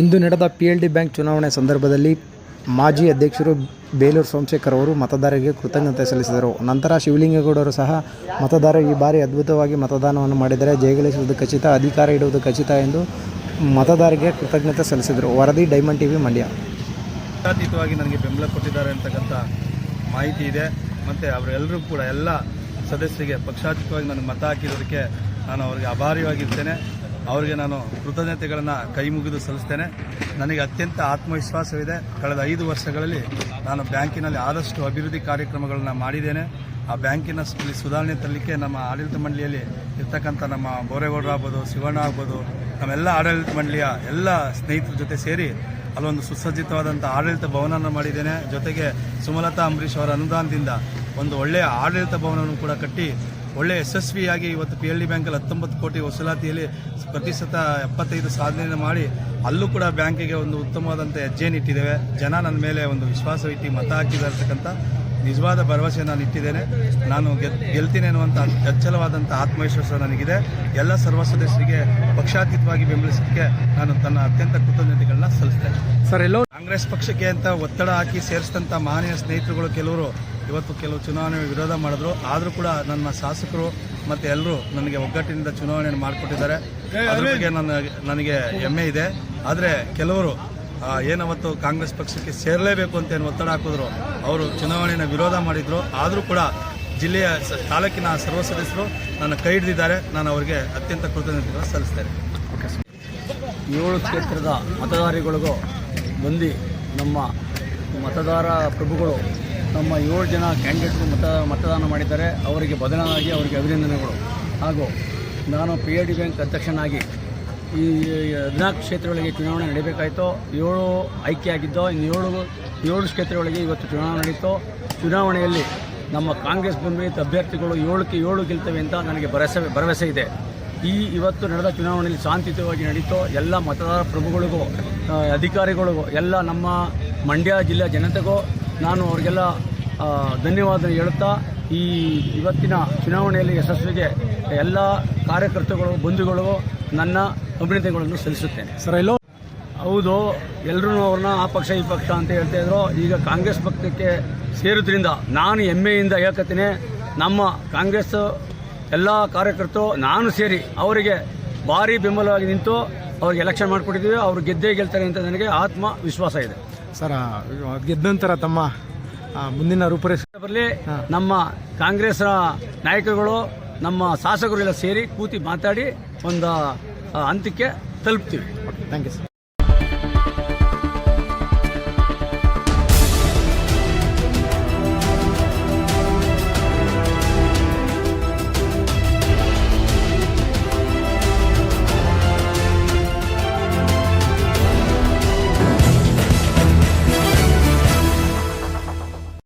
ಇಂದು ನಡೆದ P L D bank ಚುನಾವಣೆ ಸಂದರ್ಭದಲ್ಲಿ ಮಾಜಿ ಅಧ್ಯಕ್ಷರು ಬೇಲೂರು ಸೋಮಶೇಖರ್ ಅವರು ಮತದಾರರಿಗೆ ಕೃತಜ್ಞತೆ ಸಲ್ಲಿಸಿದರು. ನಂತರ ಶಿವಲಿಂಗೇಗೌಡರು ಸಹ ಮತದಾರರು ಈ ಬಾರಿ ಅದ್ಭುತವಾಗಿ ಮತದಾನವನ್ನು ಮಾಡಿದರೆ ಜಯಗಳಿಸುವುದು ಖಚಿತ, ಅಧಿಕಾರ ಇಡುವುದು ಖಚಿತ ಎಂದು ಮತದಾರರಿಗೆ ಕೃತಜ್ಞತೆ ಸಲ್ಲಿಸಿದರು. ವರದಿ ಡೈಮಂಡ್ ಟಿವಿ ಮಂಡ್ಯ. ಅತೀತವಾಗಿ ನನಗೆ ಬೆಂಬಲ ಕೊಟ್ಟಿದ್ದಾರೆ ಅಂತಕ್ಕಂಥ ಮಾಹಿತಿ ಇದೆ. ಮತ್ತು ಅವರೆಲ್ಲರೂ ಕೂಡ ಎಲ್ಲ ಸದಸ್ಯರಿಗೆ ಪಕ್ಷಾತೀತವಾಗಿ ನನಗೆ ಮತ ಹಾಕಿರೋದಕ್ಕೆ ನಾನು ಅವರಿಗೆ ಅಭಾರಿಯಾಗಿರ್ತೇನೆ ಅವರಿಗೆ ನಾನು ಕೃತಜ್ಞತೆಗಳನ್ನು ಕೈ ಮುಗಿದು ಸಲ್ಲಿಸ್ತೇನೆ. ನನಗೆ ಅತ್ಯಂತ ಆತ್ಮವಿಶ್ವಾಸವಿದೆ. ಕಳೆದ ಐದು ವರ್ಷಗಳಲ್ಲಿ ನಾನು ಬ್ಯಾಂಕಿನಲ್ಲಿ ಆದಷ್ಟು ಅಭಿವೃದ್ಧಿ ಕಾರ್ಯಕ್ರಮಗಳನ್ನು ಮಾಡಿದ್ದೇನೆ. ಆ ಬ್ಯಾಂಕಿನ ಸುಧಾರಣೆ ತರಲಿಕ್ಕೆ ನಮ್ಮ ಆಡಳಿತ ಮಂಡಳಿಯಲ್ಲಿ ಇರ್ತಕ್ಕಂಥ ನಮ್ಮ ಬೋರೇಗೌಡರು ಆಗ್ಬೋದು, ಶಿವಣ್ಣ ಆಗ್ಬೋದು, ನಮ್ಮೆಲ್ಲ ಆಡಳಿತ ಮಂಡಳಿಯ ಎಲ್ಲ ಸ್ನೇಹಿತರ ಜೊತೆ ಸೇರಿ ಅಲ್ಲೊಂದು ಸುಸಜ್ಜಿತವಾದಂಥ ಆಡಳಿತ ಭವನವನ್ನು ಮಾಡಿದ್ದೇನೆ. ಜೊತೆಗೆ ಸುಮಲತಾ ಅಂಬರೀಷ್ ಅವರ ಅನುದಾನದಿಂದ ಒಂದು ಒಳ್ಳೆಯ ಆಡಳಿತ ಭವನವನ್ನು ಕೂಡ ಕಟ್ಟಿ ಒಳ್ಳೆ ಯಶಸ್ವಿಯಾಗಿ ಇವತ್ತು ಪಿ ಎಲ್ ಡಿ ಬ್ಯಾಂಕಲ್ಲಿ ಹತ್ತೊಂಬತ್ತು ಕೋಟಿ ವಸೂಲಾತಿಯಲ್ಲಿ ಪ್ರತಿಶತ ಎಪ್ಪತ್ತೈದು ಸಾಧನೆಯನ್ನು ಮಾಡಿ ಅಲ್ಲೂ ಕೂಡ ಬ್ಯಾಂಕಿಗೆ ಒಂದು ಉತ್ತಮವಾದಂಥ ಹೆಜ್ಜೆಯನ್ನು ಇಟ್ಟಿದ್ದೇವೆ. ಜನ ನನ್ನ ಮೇಲೆ ಒಂದು ವಿಶ್ವಾಸವಿಟ್ಟು ಮತ ಹಾಕಿದಿರ್ತಕ್ಕಂಥ ನಿಜವಾದ ಭರವಸೆ ನಾನು ಇಟ್ಟಿದ್ದೇನೆ. ನಾನು ಗೆಲ್ ಗೆಲ್ತೀನಿ ಅನ್ನುವಂಥ ಅಚ್ಚಲವಾದಂಥ ಆತ್ಮವಿಶ್ವಾಸ ನನಗಿದೆ. ಎಲ್ಲ ಸರ್ವ ಸದಸ್ಯರಿಗೆ ಪಕ್ಷಾತೀತವಾಗಿ ಬೆಂಬಲಿಸಲಿಕ್ಕೆ ನಾನು ತನ್ನ ಅತ್ಯಂತ ಕೃತಜ್ಞತೆಗಳನ್ನ ಸಲ್ಲಿಸ್ತೇನೆ. ಸರ್ ಎಲ್ಲೋ ಕಾಂಗ್ರೆಸ್ ಪಕ್ಷಕ್ಕೆ ಅಂತ ಒತ್ತಡ ಹಾಕಿ ಸೇರಿಸಿದಂಥ ಮಾನ್ಯ ಸ್ನೇಹಿತರುಗಳು ಕೆಲವರು ಇವತ್ತು ಕೆಲವು ಚುನಾವಣೆ ವಿರೋಧ ಮಾಡಿದ್ರು. ಆದರೂ ಕೂಡ ನನ್ನ ಶಾಸಕರು ಮತ್ತು ಎಲ್ಲರೂ ನನಗೆ ಒಗ್ಗಟ್ಟಿನಿಂದ ಚುನಾವಣೆಯನ್ನು ಮಾಡಿಕೊಟ್ಟಿದ್ದಾರೆ. ಅದ್ರ ಬಗ್ಗೆ ನನ್ನ ನನಗೆ ಹೆಮ್ಮೆ ಇದೆ. ಆದರೆ ಕೆಲವರು ಏನಾವತ್ತು ಕಾಂಗ್ರೆಸ್ ಪಕ್ಷಕ್ಕೆ ಸೇರಲೇಬೇಕು ಅಂತ ಏನು ಒತ್ತಡ ಹಾಕಿದ್ರು. ಅವರು ಚುನಾವಣೆಯನ್ನು ವಿರೋಧ ಮಾಡಿದ್ರು. ಆದರೂ ಕೂಡ ಜಿಲ್ಲೆಯ ಸ- ತಾಲೂಕಿನ ಸರ್ವ ಸದಸ್ಯರು ನನ್ನ ಕೈ ಹಿಡಿದಿದ್ದಾರೆ. ನಾನು ಅವರಿಗೆ ಅತ್ಯಂತ ಕೃತಜ್ಞತೆಗಳನ್ನು ಸಲ್ಲಿಸ್ತೇನೆ. ಏಳು ಕ್ಷೇತ್ರದ ಮತದಾರಿಗಳಿಗೂ ಬಂದು ನಮ್ಮ ಮತದಾರ ಪ್ರಭುಗಳು ನಮ್ಮ ಏಳು ಜನ ಕ್ಯಾಂಡಿಡೇಟ್ಗಳು ಮತ ಮತದಾನ ಮಾಡಿದ್ದಾರೆ. ಅವರಿಗೆ ಬದಲಾಗಿ ಅವರಿಗೆ ಅಭಿನಂದನೆಗಳು. ಹಾಗೂ ನಾನು ಪಿ ಎ ಡಿ ಬ್ಯಾಂಕ್ ಅಧ್ಯಕ್ಷನಾಗಿ ಈ ಹದಿನಾಲ್ಕು ಕ್ಷೇತ್ರಗಳಿಗೆ ಚುನಾವಣೆ ನಡೀಬೇಕಾಯಿತು. ಏಳು ಆಯ್ಕೆ ಆಗಿದ್ದೋ ಇನ್ನು ಏಳು ಏಳು ಕ್ಷೇತ್ರಗಳಿಗೆ ಇವತ್ತು ಚುನಾವಣೆ ನಡೀತು. ಚುನಾವಣೆಯಲ್ಲಿ ನಮ್ಮ ಕಾಂಗ್ರೆಸ್ ಬೆಂಬಲಿತ ಅಭ್ಯರ್ಥಿಗಳು ಏಳಕ್ಕೆ ಏಳು ಗೆಲ್ತವೆ ಅಂತ ನನಗೆ ಭರವಸೆ ಭರವಸೆ ಇದೆ. ಈ ಇವತ್ತು ನಡೆದ ಚುನಾವಣೆಯಲ್ಲಿ ಶಾಂತಿಯುತವಾಗಿ ನಡೀತು. ಎಲ್ಲ ಮತದಾರ ಪ್ರಭುಗಳಿಗೂ, ಅಧಿಕಾರಿಗಳಿಗೂ, ಎಲ್ಲ ನಮ್ಮ ಮಂಡ್ಯ ಜಿಲ್ಲೆಯ ಜನತೆಗೂ ನಾನು ಅವರಿಗೆಲ್ಲ ಧನ್ಯವಾದ ಹೇಳುತ್ತಾ ಈ ಇವತ್ತಿನ ಚುನಾವಣೆಯಲ್ಲಿ ಯಶಸ್ವಿಗೆ ಎಲ್ಲ ಕಾರ್ಯಕರ್ತರುಗಳು ಬಂಧುಗಳು ನನ್ನ ಅಭಿನಂದನೆಗಳನ್ನು ಸಲ್ಲಿಸುತ್ತೇನೆ. ಸರ್ ಎಲ್ಲೋ ಹೌದು ಎಲ್ಲರೂ ಅವ್ರನ್ನ ಆ ಪಕ್ಷ ಈ ಪಕ್ಷ ಅಂತ ಹೇಳ್ತಾ ಇದ್ರು. ಈಗ ಕಾಂಗ್ರೆಸ್ ಪಕ್ಷಕ್ಕೆ ಸೇರೋದ್ರಿಂದ ನಾನು ಹೆಮ್ಮೆಯಿಂದ ಹೇಳ್ಕತ್ತೀನಿ ನಮ್ಮ ಕಾಂಗ್ರೆಸ್ ಎಲ್ಲ ಕಾರ್ಯಕರ್ತರು ನಾನು ಸೇರಿ ಅವರಿಗೆ ಭಾರಿ ಬೆಂಬಲವಾಗಿ ನಿಂತು ಅವ್ರಿಗೆ ಎಲೆಕ್ಷನ್ ಮಾಡಿಕೊಟ್ಟಿದ್ದೀವಿ. ಅವರು ಗೆದ್ದೇ ಗೆಲ್ತಾರೆ ಅಂತ ನನಗೆ ಆತ್ಮ ವಿಶ್ವಾಸ ಇದೆ. ಸರ್ ಗೆದ್ದ ನಂತರ ತಮ್ಮ ಮುಂದಿನ ರೂಪರೇಷೆ ಬರಲಿ ನಮ್ಮ ಕಾಂಗ್ರೆಸ್ ನಾಯಕರುಗಳು ನಮ್ಮ ಶಾಸಕರು ಎಲ್ಲ ಸೇರಿ ಕೂತಿ ಮಾತಾಡಿ ಒಂದು ಅಂತ್ಯಕ್ಕೆ ಹಂತಕ್ಕೆ ತಲುಪ್ತೀವಿ ಥ್ಯಾಂಕ್ ಯು ಸರ್